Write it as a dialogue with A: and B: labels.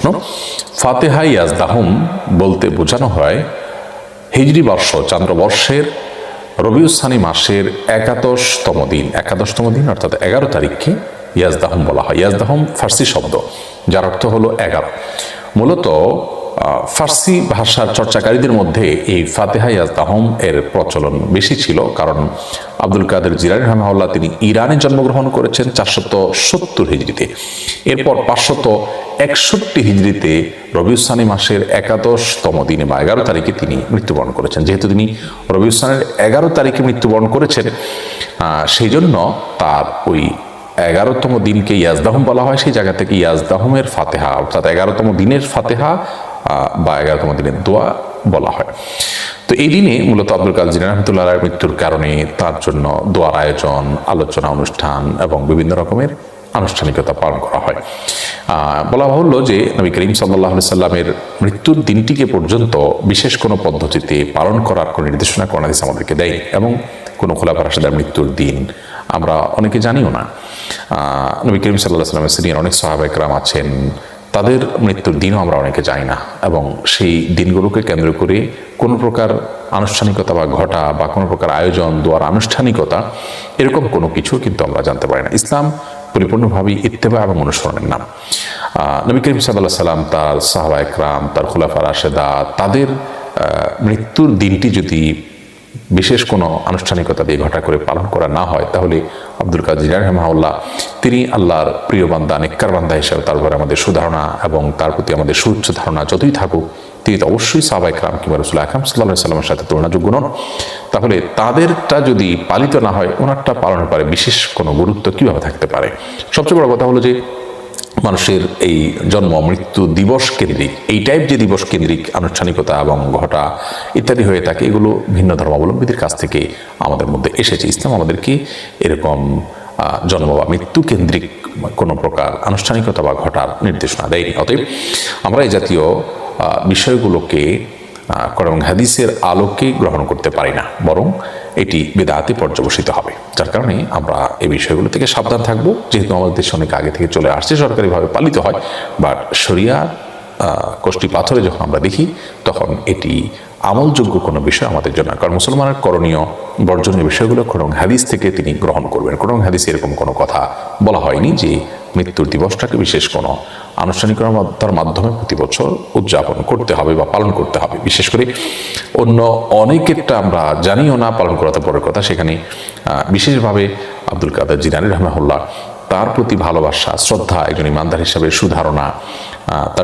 A: প্রশ্ন, ফাতেহা ইয়াজদাহুম বলতে বোঝানো হয়, হিজরি বর্ষ চান্দ্রবর্ষের রবিউসানি মাসের একাদশতম দিন। একাদশতম দিন অর্থাৎ এগারো তারিখকে ইয়াজদাহম বলা হয়। ইয়াজদাহম ফার্সি শব্দ, যার অর্থ হলো এগারো। মূলত ফার্সি ভাষার চর্চাকারীদের মধ্যে এই ফাতেহা ইয়াজদাহম এর প্রচলন বেশি ছিল, কারণ আব্দুল কাদের জিরানি রহমাউল্লাহ তিনি ইরানে জন্মগ্রহণ করেছেন চারশত সত্তর হিজড়িতে। এরপর পাঁচশত একষট্টি হিজড়িতে রবিউসানি মাসের একাদশতম দিনে বা এগারো তারিখে তিনি মৃত্যুবরণ করেছেন। যেহেতু তিনি রবিউসানের এগারো তারিখে মৃত্যুবরণ করেছেন সেই জন্য তার ওই এগারোতম দিনকে ইয়াজদাহম বলা হয়। সেই জায়গা থেকে ইয়াজদাহমের ফাতেহা, অর্থাৎ এগারোতম দিনের ফাতেহা বা এগারোতম দিনের দোয়া বলা হয়। তো এই দিনে মূলত আব্দুল কাদের রহমতুল্লাহ মৃত্যুর কারণে তার জন্য দোয়ার আয়োজন, আলোচনা অনুষ্ঠান এবং বিভিন্ন রকমের আনুষ্ঠানিকতা পালন করা হয়। বলা বাহুল্য যে নবী করিম সাল্লাহ সাল্লামের মৃত্যুর দিনটিকে পর্যন্ত বিশেষ কোনো পদ্ধতিতে পালন করার কোনো নির্দেশনা, কোনো করোনাদিস আমাদেরকে দেয় এবং কোনো খোলাফা রাশেদার মৃত্যুর দিন আমরা অনেকে জানিও না। নবী করিম সাল্লাহ সাল্লামের সিনিয়র অনেক সাহাবাইকরাম আছেন, তাদের মৃত্যুর দিনও আমরা অনেকে যাই না এবং সেই দিনগুলোকে কেন্দ্র করে কোনো প্রকার আনুষ্ঠানিকতা বা ঘটা বা কোনো প্রকার আয়োজন, দোয়ার আনুষ্ঠানিকতা, এরকম কোনো কিছু কিন্তু আমরা জানতে পারি না। ইসলাম পরিপূর্ণভাবেই ইত্তেবা এবং অনুসরণের নাম। নবী করিম সাল্লাহ সাল্লাম তার সাহাবা একরাম, তার খুলাফা রাশেদা, তাদের মৃত্যুর দিনটি যদি বিশেষ কোনো আনুষ্ঠানিকতা দিয়ে ঘটা করে পালন করা না হয়, তাহলে আব্দুল কাজির রহমাউল্লাহ তিনি আল্লাহর প্রিয় বান্দা নিকার বান্দা হিসেবে তার উপরে আমাদের সুধারণা এবং তার প্রতি আমাদের সুউচ্চ ধারণা যতই থাকুক তিনি তো অবশ্যই সাহাবা ইকরাম কিংবা রসুল আকরাম সাল্লাহ সাল্লামের সাথে তুলনাযোগ্য নন। তাহলে তাদেরটা যদি পালিত না হয়, ওনারটা পালনের পরে বিশেষ কোনো গুরুত্ব কীভাবে থাকতে পারে? সবচেয়ে বড় কথা হলো যে, মানুষের এই জন্ম, মৃত্যু দিবস কেন্দ্রিক, এই টাইপ যে দিবস কেন্দ্রিক, আনুষ্ঠানিকতা এবং ঘটা ইত্যাদি হয়ে থাকে, এগুলো ভিন্ন ধর্মাবলম্বীদের কাছ থেকে আমাদের মধ্যে এসেছে। ইসলাম আমাদেরকে এরকম জন্ম বা মৃত্যু কেন্দ্রিক কোনো প্রকার আনুষ্ঠানিকতা বা ঘটার নির্দেশনা দেয়নি। অতএব আমরা এই জাতীয় বিষয়গুলোকে কোরআন হাদিসের আলোকে গ্রহণ করতে পারি না, বরং এটি বেদাতে পর্যবসিত হবে। যার কারণে আমরা এই বিষয়গুলো থেকে সাবধান থাকব। যেহেতু আমাদের দেশে অনেক আগে থেকে চলে আসছে, সরকারিভাবে পালিত হয় বাট শরিয়া কোষ্টি পাথরে যখন আমরা দেখি, তখন এটি আমলযোগ্য কোনো বিষয় আমাদের জন্য কারণ মুসলমানের করণীয়, বর্জনীয় বিষয়গুলো কোরআন হাদিস থেকে তিনি গ্রহণ করবেন। কোরআন হাদিসে এরকম কোনো কথা বলা হয়নি যে মৃত্যুর দিবসটাকে বিশেষ কোনো আনুষ্ঠানিকতার মাধ্যমে প্রতি বছর উদযাপন করতে হবে বা পালন করতে হবে। বিশেষ করে অন্য অনেকেরটা আমরা জানিও না পালন করাতে পরের কথা। সেখানে বিশেষভাবে আব্দুল কাদের জিনানি রহমাহুল্লাহ তার প্রতি ভালোবাসা, শ্রদ্ধা একজন ইমানদার হিসাবে সুধারণা